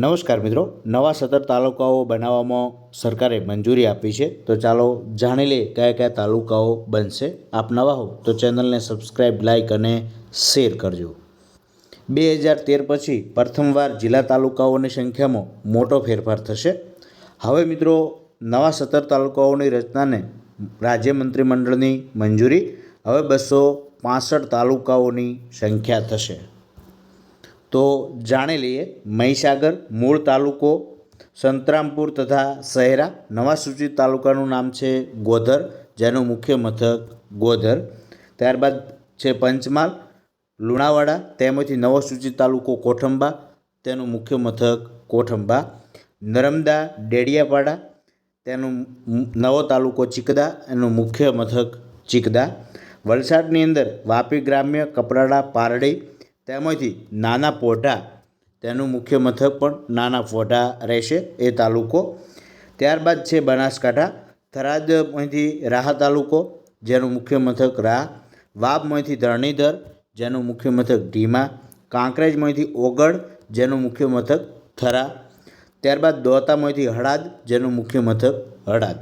નમસ્કાર મિત્રો, નવા સત્તર તાલુકાઓ બનાવવામાં સરકારે મંજૂરી આપી છે. તો ચાલો જાણી લઈએ કયા કયા તાલુકાઓ બનશે. આપ નવા હો તો ચેનલને સબસ્ક્રાઈબ લાઇક અને શેર કરજો. બે હજાર તેર પછી પ્રથમવાર જિલ્લા તાલુકાઓની સંખ્યામાં મોટો ફેરફાર થશે. હવે મિત્રો, નવા સત્તર તાલુકાઓની રચનાને રાજ્ય મંત્રીમંડળની મંજૂરી. હવે બસો પાસઠ તાલુકાઓની સંખ્યા થશે. તો જાણી લઈએ, મહીસાગર, મૂળ તાલુકો, સંતરામપુર તથા શહેરા નવા સૂચિત તાલુકાનું નામ છે ગોધર, જેનું મુખ્ય મથક ગોધર. ત્યારબાદ છે પંચમહાલ, લુણાવાડા, તેમાંથી નવો સૂચિત તાલુકો કોઠંબા, તેનું મુખ્ય મથક કોઠંબા. નર્મદા, ડેડિયાપાડા, તેનું નવો તાલુકો ચિકદા, એનું મુખ્ય મથક ચિકદા. વલસાડની અંદર વાપી ગ્રામ્ય કપરાડા પારડી તેમાંથી નાના પોઢા તેનું મુખ્ય મથક પણ નાના પોઢા રહેશે એ તાલુકો. ત્યારબાદ છે બનાસકાંઠા. થરાદમાંથી રાહા તાલુકો, જેનું મુખ્ય મથક રાહ. વાબમાંથી ધરણીધર, જેનું મુખ્ય મથક ઢીમા. કાંકરેજમાંથી ઓગળ, જેનું મુખ્ય મથક થરા. ત્યારબાદ દોતામાંથી હળાદ, જેનું મુખ્ય મથક હળાદ.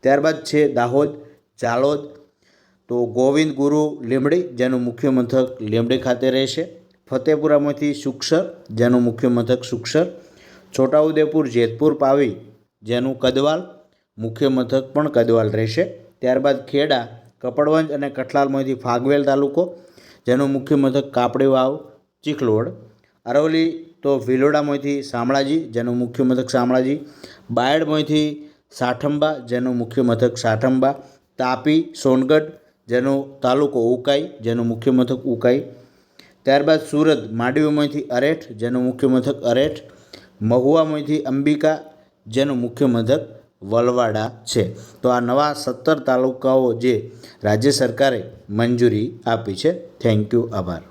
ત્યારબાદ છે દાહોદ, ઝાલોદ તો ગોવિંદ ગુરુ લીમડી જેનું મુખ્ય મથક લીમડી ખાતે રહેશે ફતેપુરામાંથી સુક્ષર જેનું મુખ્ય મથક સુક્ષર છોટાઉદેપુર, જેતપુર પાવી, જેનું કદવાલ, મુખ્ય મથક પણ કદવાલ રહેશે ત્યારબાદ ખેડા, કપડવંજ અને કઠલાલમાંથી ફાગવેલ તાલુકો, જેનું મુખ્ય મથક કાપડી વાવ ચીખલોડ. અરવલી તો ભિલોડામાંથી શામળાજી, જેનું મુખ્ય મથક શામળાજી. બાયડમાંથી સાઠંબા, જેનું મુખ્ય મથક સાઠંબા. તાપી, સોનગઢ જેનો તાલુકો ઉકાઈ, જેનું મુખ્ય મથક ઉકાઈ. ત્યારબાદ સુરત, માંડવીમાંથી અરેઠ, જેનું મુખ્ય મથક અરેઠ. મહુવામાંથી અંબિકા, જેનું મુખ્ય મથક વલવાડા છે. તો આ નવા સત્તર તાલુકાઓ જે રાજ્ય સરકારે મંજૂરી આપી છે. થેન્ક યુ આભાર.